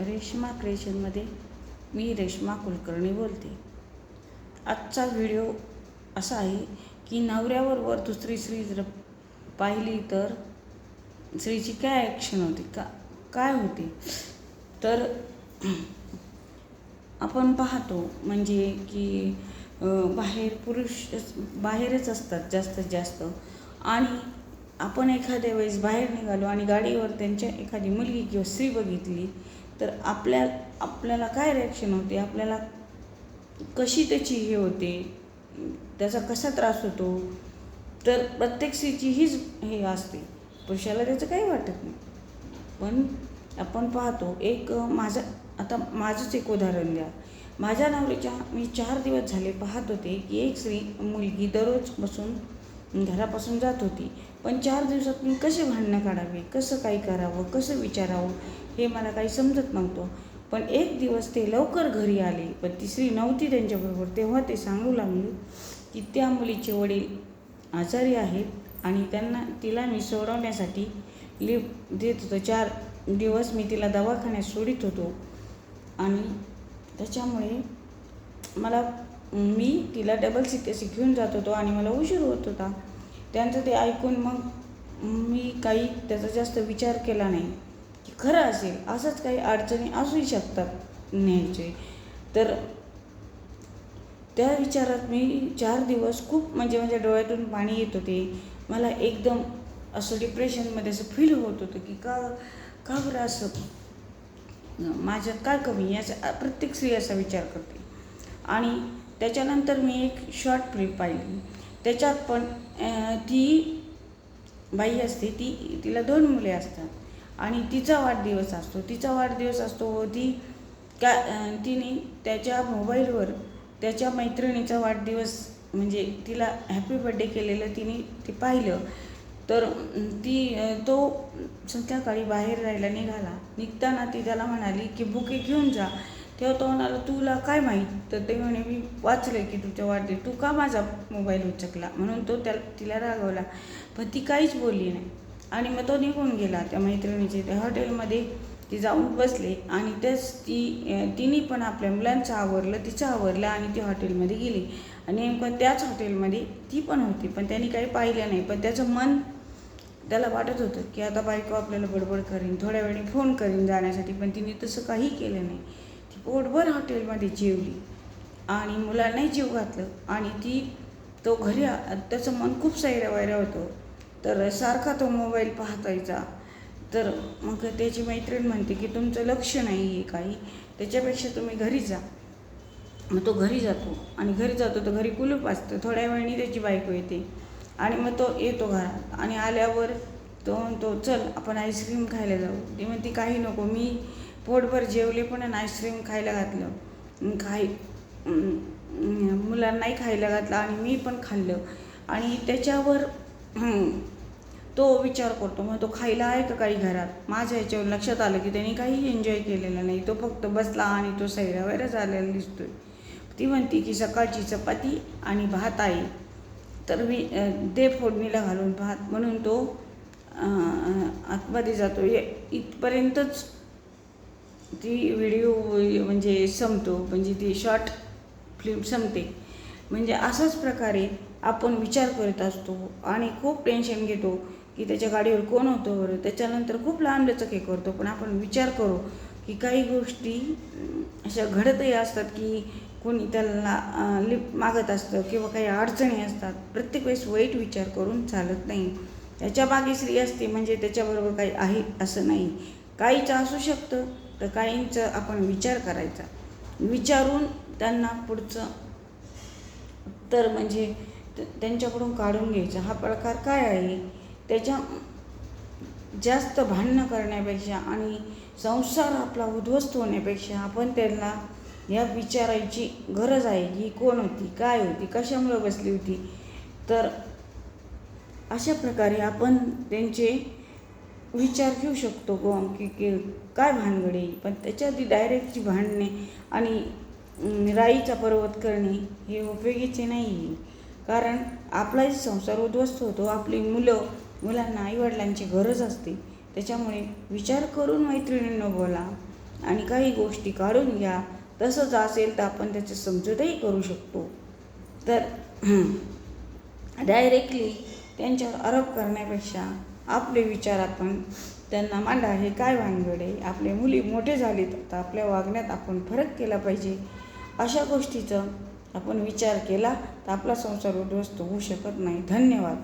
रेश्मा क्रिएशनमध्ये मी रेश्मा कुलकर्णी बोलते. आजचा व्हिडिओ असा आहे की नवऱ्यावर वर दुसरी स्त्री जर पाहिली तर स्त्रीची काय ॲक्शन होती? का काय होते? तर आपण पाहतो म्हणजे की बाहेर पुरुष बाहेरच असतात जास्तीत जास्त. आणि आपण एखाद्या वेळेस बाहेर निघालो आणि गाडीवर त्यांच्या एखादी मुलगी किंवा स्त्री बघितली तर आपल्या आपल्याला काय रिॲक्शन होते? आपल्याला कशी त्याची हे होते? त्याचा कसा त्रास होतो? तर प्रत्येक स्त्रीची हीच हे असते. पुरुषाला त्याचं काही वाटत नाही. पण आपण पाहतो एक माझं आता माझंच एक उदाहरण द्या. माझ्या नवरीच्या मी चार दिवस झाले पाहत होते की एक स्त्री मुलगी दररोज बसून घरापासून जात होती. पण चार दिवसात मी कसे भांडणं काढावे कसं काही करावं कसं विचारावं हे मला काही समजत नव्हतं. पण एक दिवस ते लवकर घरी आले पण तिसरी नव्हती त्यांच्याबरोबर. तेव्हा ते सांगू लागले की त्या मुलीचे वडील आजारी आहेत आणि त्यांना तिला मी सोडवण्यासाठी लिफ्ट देत होतो. चार दिवस मी तिला दवाखान्यात सोडित होतो. आणि त्याच्यामुळे मला मी तिला डबल सीटेसी शिकवून जात होतो आणि मला उशीर होत होता. त्यांचं ते ऐकून मग मी काही त्याचा जास्त विचार केला नाही. की खरं असेल असंच काही अडचणी असूही शकतात न्यायचे तर त्या विचारात मी चार दिवस खूप म्हणजे माझ्या डोळ्यातून पाणी येत होते. मला एकदम असं डिप्रेशनमध्ये असं फील होत होतं की का का बरं असं? माझ्यात काय कमी याचा प्रत्येक स्त्री असा विचार करते. आणि त्याच्यानंतर मी एक शॉर्ट फिल्म पाहिली. त्याच्यात पण ती बाई असते ती तिला दोन मुले असतात आणि तिचा वाढदिवस असतो. तिचा वाढदिवस असतो व ती का तिने त्याच्या मोबाईलवर त्याच्या मैत्रिणीचा वाढदिवस म्हणजे तिला हॅपी बड्डे केलेलं तिने ते पाहिलं. तर ती तो संध्याकाळी बाहेर राहायला निघाला. निघताना ती त्याला म्हणाली की बुके घेऊन जा. तेव्हा तो म्हणाला तुला काय माहीत? तर ते म्हणे मी वाचलं की तुझ्या वाढदिवस तू का माझा मोबाईल उचकला? म्हणून तो त्या तिला रागवला. पण ती काहीच बोलली नाही. आणि मग तो निघून गेला. त्या मैत्रिणीचे त्या हॉटेलमध्ये ती जाऊन बसले आणि तेच ती तिने पण आपल्या मुलांचं आवरलं तिचं आवरलं आणि ती हॉटेलमध्ये गेली. आणि नेमकं त्याच हॉटेलमध्ये ती पण होती पण त्यांनी काही पाहिलं नाही. पण त्याचं मन त्याला वाटत होतं की आता बायको आपल्याला बडबड करीन थोड्या वेळाने फोन करीन जाण्यासाठी पण तिने तसं काही केलं नाही. पोटभर हॉटेलमध्ये जेवली आणि मुलांनाही जीव घातलं आणि ती तो घरी त्याचं मन खूप सैऱ्या वैऱ्या होतं. तर सारखा तो मोबाईल पाहतायचा तर मग त्याची मैत्रीण म्हणते की तुमचं लक्ष नाही आहे काही. त्याच्यापेक्षा तुम्ही घरी जा. मग तो घरी जातो आणि घरी जातो तर घरी कुलूप असतं. थोड्या वेळाने त्याची बायको येते आणि मग तो येतो घरात आणि आल्यावर तो म्हणतो चल आपण आईस्क्रीम खायला जाऊ. ती म्हणते काही नको. मी पोटभर जेवले पण आणि आईस्क्रीम खायला घातलं. खाई मुलांनाही खायला घातलं आणि मी पण खाल्लं. आणि त्याच्यावर तो विचार करतो. मग तो खायला आहे का काही घरात? माझ्या ह्याच्यावर लक्षात आलं की त्यांनी काही एन्जॉय केलेलं नाही. तो फक्त बसला आणि तो सैरा वैरा झालेला दिसतोय. ती म्हणते की सकाळची चपाती आणि भात आहे. तर मी दे फोडणीला घालून भात. म्हणून तो आतमध्ये जातो. हे इथपर्यंतच ती व्हिडिओ म्हणजे संपतो. म्हणजे ती शॉर्ट फिल्म संपते. म्हणजे असाच प्रकारे आपण विचार करत असतो आणि खूप टेन्शन घेतो की त्याच्या गाडीवर कोण होतं बरं? त्याच्यानंतर खूप लांबलचक हे करतो. पण आपण विचार करू की काही गोष्टी अशा घडतही असतात की कोणी त्याला लिफ्ट मागत असतं किंवा काही अडचणी असतात. प्रत्येक वेळेस वाईट विचार करून चालत नाही. त्याच्यामागे स्त्री असते म्हणजे त्याच्याबरोबर काही आहे असं नाही. काहीचं असू शकतं. तर काहींचं आपण विचार करायचा. विचारून त्यांना पुढचं तर म्हणजे त- त्यांच्याकडून काढून घ्यायचं. हा प्रकार काय आहे? त्याच्या जास्त भांडणं करण्यापेक्षा आणि संसार आपला उद्ध्वस्त होण्यापेक्षा आपण त्यांना या विचारायची गरज आहे की ही कोण होती काय होती कशामुळे बसली होती? तर अशा प्रकारे आपण त्यांचे विचार घेऊ शकतो गो की की काय भानगडे? पण त्याच्या आधी डायरेक्टची भांडणे आणि राईचा पर्वत करणे हे उपयोगीचे नाही. कारण आपलाही संसार उद्ध्वस्त होतो. आपली मुलं मुलांना आईवडिलांची गरज असते. त्याच्यामुळे विचार करून मैत्रिणींनो बोला आणि काही गोष्टी काढून घ्या. तसंच असेल तर आपण त्याचे समजूतही करू शकतो. तर डायरेक्टली त्यांच्यावर आरोप करण्यापेक्षा आपले विचार आपण त्यांना मांडा हे काय भानगड आहे? आपले मुली मोठे झालेत तर आपल्या वागण्यात आपण फरक केला पाहिजे. अशा गोष्टीचं आपण विचार केला तर आपला संसार उद्ध्वस्त होऊ शकत नाही. धन्यवाद.